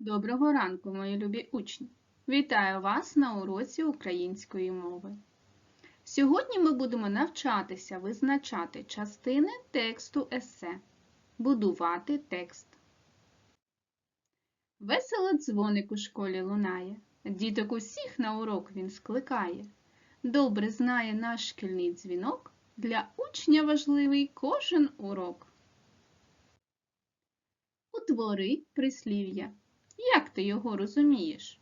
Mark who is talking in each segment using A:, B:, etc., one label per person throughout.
A: Доброго ранку, мої любі учні! Вітаю вас на уроці української мови. Сьогодні ми будемо навчатися визначати частини тексту есе, будувати текст. Весело дзвоник у школі лунає, діток усіх на урок він скликає. Добре знає наш шкільний дзвінок, для учня важливий кожен урок. Утвори прислів'я. Як ти його розумієш?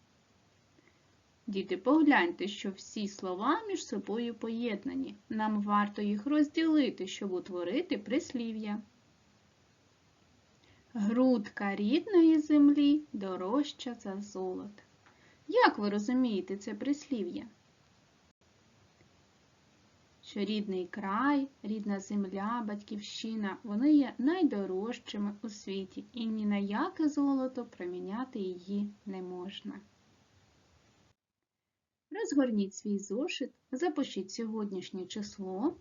A: Діти, погляньте, що всі слова між собою поєднані. Нам варто їх розділити, щоб утворити прислів'я. Грудка рідної землі дорожча за золото. Як ви розумієте це прислів'я? Що рідний край, рідна земля, батьківщина, вони є найдорожчими у світі, і ні на яке золото проміняти її не можна. Розгорніть свій зошит, запишіть сьогоднішнє число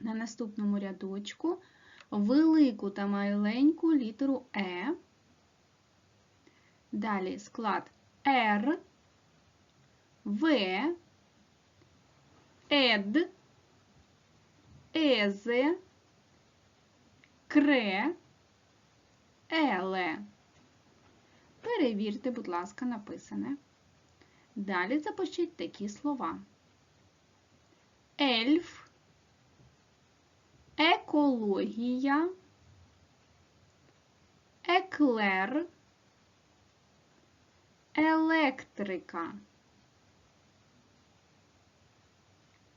A: на наступному рядочку велику та маленьку літеру Е. Далі склад Р, В, Ед, Езе, Кре, Еле. Перевірте, будь ласка, написане. Далі запишіть такі слова. Ельф, екологія, еклер, електрика.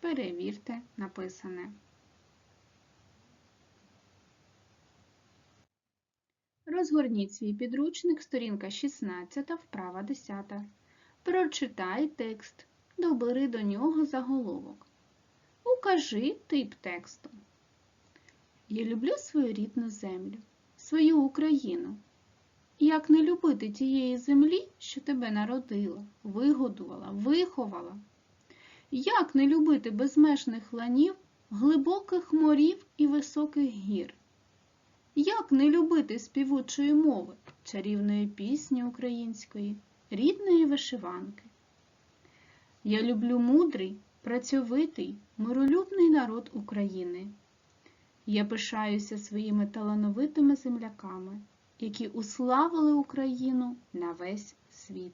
A: Перевірте написане. Розгорніть свій підручник, сторінка 16, вправа 10. Прочитай текст, добери до нього заголовок. Укажи тип тексту. Я люблю свою рідну землю, свою Україну. Як не любити тієї землі, що тебе народила, вигодувала, виховала? Як не любити безмежних ланів, глибоких морів і високих гір? Як не любити співучої мови, чарівної пісні української, рідної вишиванки? Я люблю мудрий, працьовитий, миролюбний народ України. Я пишаюся своїми талановитими земляками, які уславили Україну на весь світ.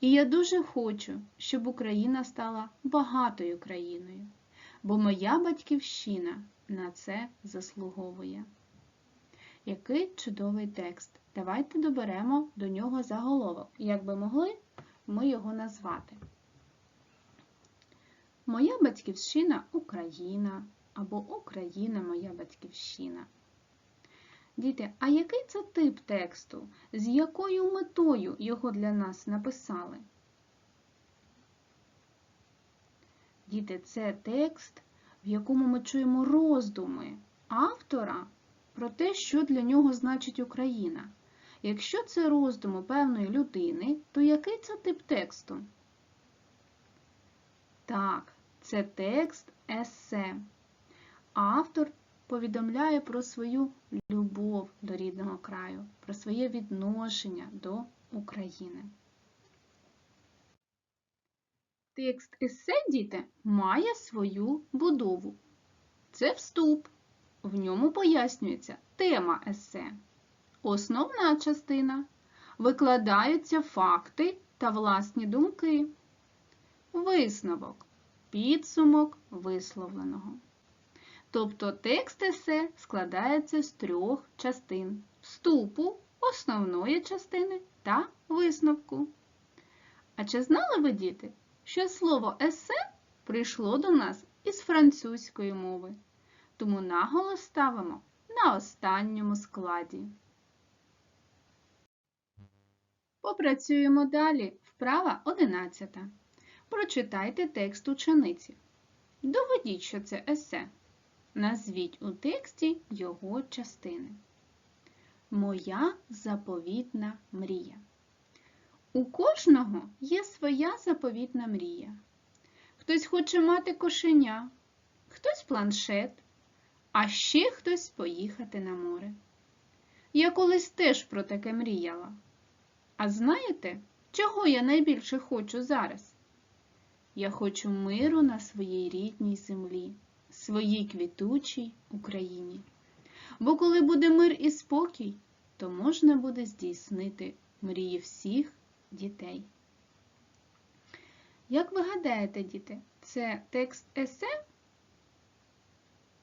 A: І я дуже хочу, щоб Україна стала багатою країною, бо моя батьківщина на це заслуговує. Який чудовий текст! Давайте доберемо до нього заголовок. Як би могли ми його назвати? Моя батьківщина Україна або Україна моя батьківщина. Діти, а який це тип тексту? З якою метою його для нас написали? Діти, це текст, в якому ми чуємо роздуми автора про те, що для нього значить Україна. Якщо це роздуми певної людини, то який це тип тексту? Так, це текст есе. Автор повідомляє про свою любов до рідного краю, про своє відношення до України. Текст есе, діти, має свою будову. Це вступ. В ньому пояснюється тема есе. Основна частина. Викладаються факти та власні думки. Висновок. Підсумок висловленого. Тобто текст есе складається з трьох частин вступу, основної частини та висновку. А чи знали ви, діти, що слово есе прийшло до нас із французької мови? Тому наголос ставимо на останньому складі. Попрацюємо далі. Вправа 11. Прочитайте текст учениці. Доведіть, що це есе. Назвіть у тексті його частини. Моя заповітна мрія. У кожного є своя заповітна мрія. Хтось хоче мати кошеня, хтось планшет, а ще хтось поїхати на море. Я колись теж про таке мріяла. А знаєте, чого я найбільше хочу зараз? Я хочу миру на своїй рідній землі, своїй квітучій Україні. Бо коли буде мир і спокій, то можна буде здійснити мрії всіх дітей. Як ви гадаєте, діти, це текст есе?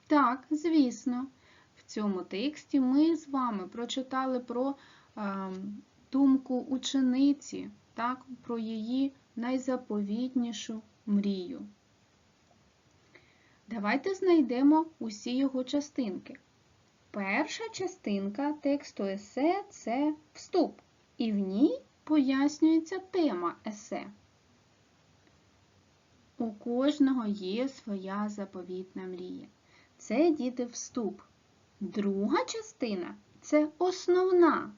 A: Так, звісно. В цьому тексті ми з вами прочитали про е, думку учениці, так, про її найзаповітнішу мрію. Давайте знайдемо усі його частинки. Перша частинка тексту есе це вступ, і в ній пояснюється тема есе. У кожного є своя заповітна мрія. Це діти вступ. Друга частина це основна.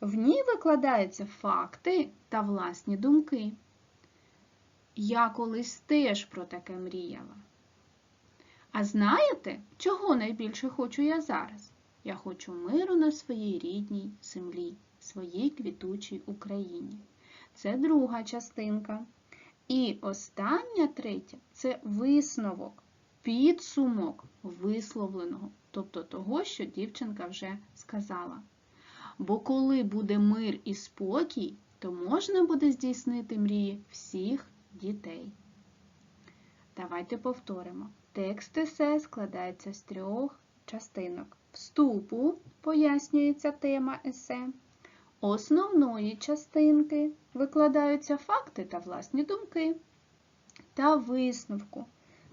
A: В ній викладаються факти та власні думки. Я колись теж про таке мріяла. А знаєте, чого найбільше хочу я зараз? Я хочу миру на своїй рідній землі, своїй квітучій Україні. Це друга частинка. І остання третя це висновок, підсумок висловленого, тобто того, що дівчинка вже сказала. Бо коли буде мир і спокій, то можна буде здійснити мрії всіх дітей. Давайте повторимо. Текст есе складається з трьох частинок. Вступу пояснюється тема есе. Основної частинки викладаються факти та власні думки. Та висновку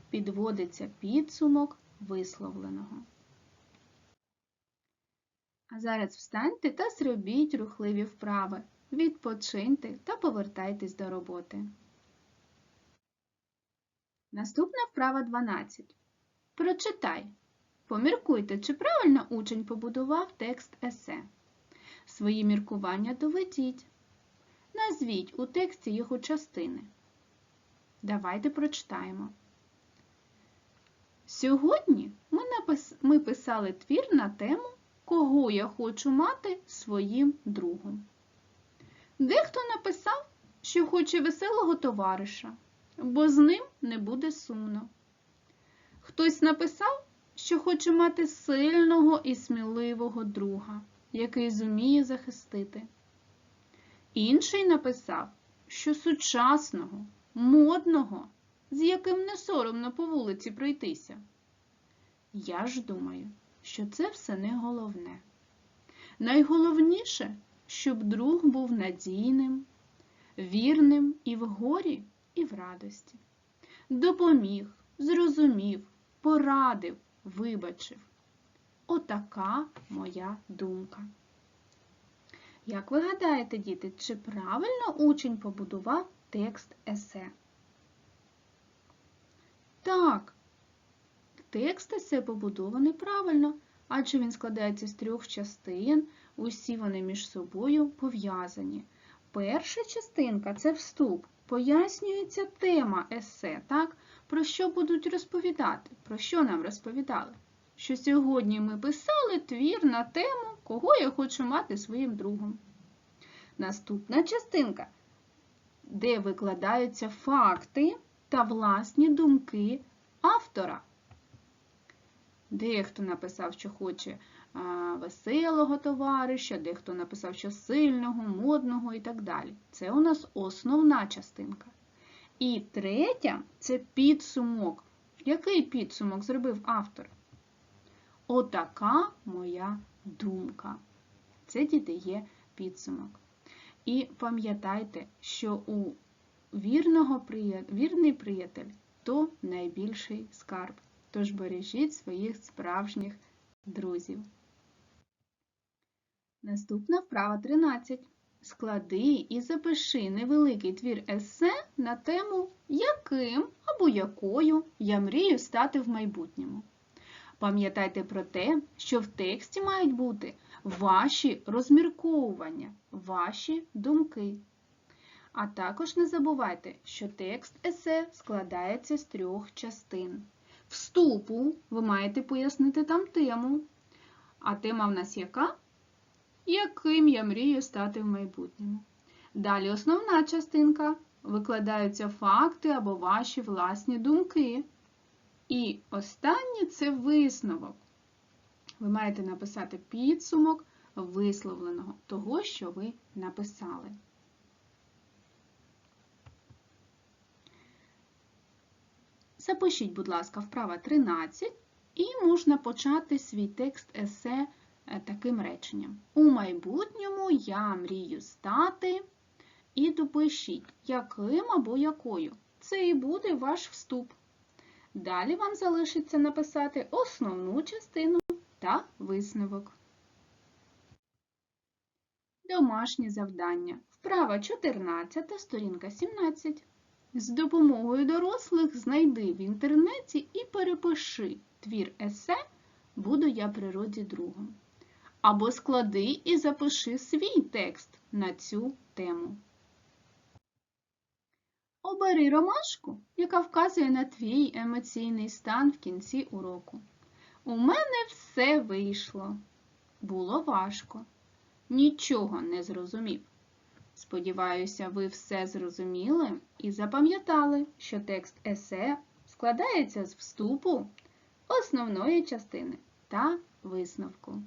A: підводиться підсумок висловленого. А зараз встаньте та зробіть рухливі вправи. Відпочиньте та повертайтесь до роботи. Наступна вправа 12. Прочитай. Поміркуйте, чи правильно учень побудував текст есе. Свої міркування доведіть. Назвіть у тексті його частини. Давайте прочитаємо. Сьогодні ми, напис... ми писали твір на тему, кого я хочу мати своїм другом. Дехто написав, що хоче веселого товариша, бо з ним не буде сумно. Хтось написав, що хоче мати сильного і сміливого друга, який зуміє захистити. Інший написав, що сучасного, модного, з яким не соромно по вулиці пройтися. Я ж думаю, що це все не головне. Найголовніше, щоб друг був надійним, вірним і в горі, і в радості. Допоміг, зрозумів, порадив, вибачив. Отака моя думка. Як ви гадаєте, діти, чи правильно учень побудував текст есе? Так, текст есе побудований правильно, адже він складається з трьох частин, усі вони між собою пов'язані. Перша частинка це вступ, пояснюється тема есе, так? Про що будуть розповідати? Про що нам розповідали? Що сьогодні ми писали твір на тему, кого я хочу мати своїм другом. Наступна частинка, де викладаються факти та власні думки автора. Дехто написав, що хоче веселого товариша, дехто написав, що сильного, модного і так далі. Це у нас основна частинка. І третя це підсумок. Який підсумок зробив автор? Отака моя думка. Це діти є підсумок. І пам'ятайте, що у вірного вірний приятель то найбільший скарб. Тож бережіть своїх справжніх друзів. Наступна вправа 13. Склади і запиши невеликий твір есе на тему яким або якою я мрію стати в майбутньому. Пам'ятайте про те, що в тексті мають бути ваші розмірковування, ваші думки. А також не забувайте, що текст есе складається з трьох частин. Вступу ви маєте пояснити там тему. А тема в нас яка? Яким я мрію стати в майбутньому. Далі основна частинка. Викладаються факти або ваші власні думки. І останнє це висновок. Ви маєте написати підсумок висловленого того, що ви написали. Запишіть, будь ласка, вправа 13 і можна почати свій текст есе таким реченням. У майбутньому я мрію стати і допишіть, яким або якою. Це і буде ваш вступ. Далі вам залишиться написати основну частину та висновок. Домашнє завдання. Вправа 14, сторінка 17. З допомогою дорослих знайди в інтернеті і перепиши твір есе Буду я природі другом. Або склади і запиши свій текст на цю тему. Обери ромашку, яка вказує на твій емоційний стан в кінці уроку. У мене все вийшло. Було важко. Нічого не зрозумів. Сподіваюся, ви все зрозуміли і запам'ятали, що текст есе складається з вступу, основної частини та висновку.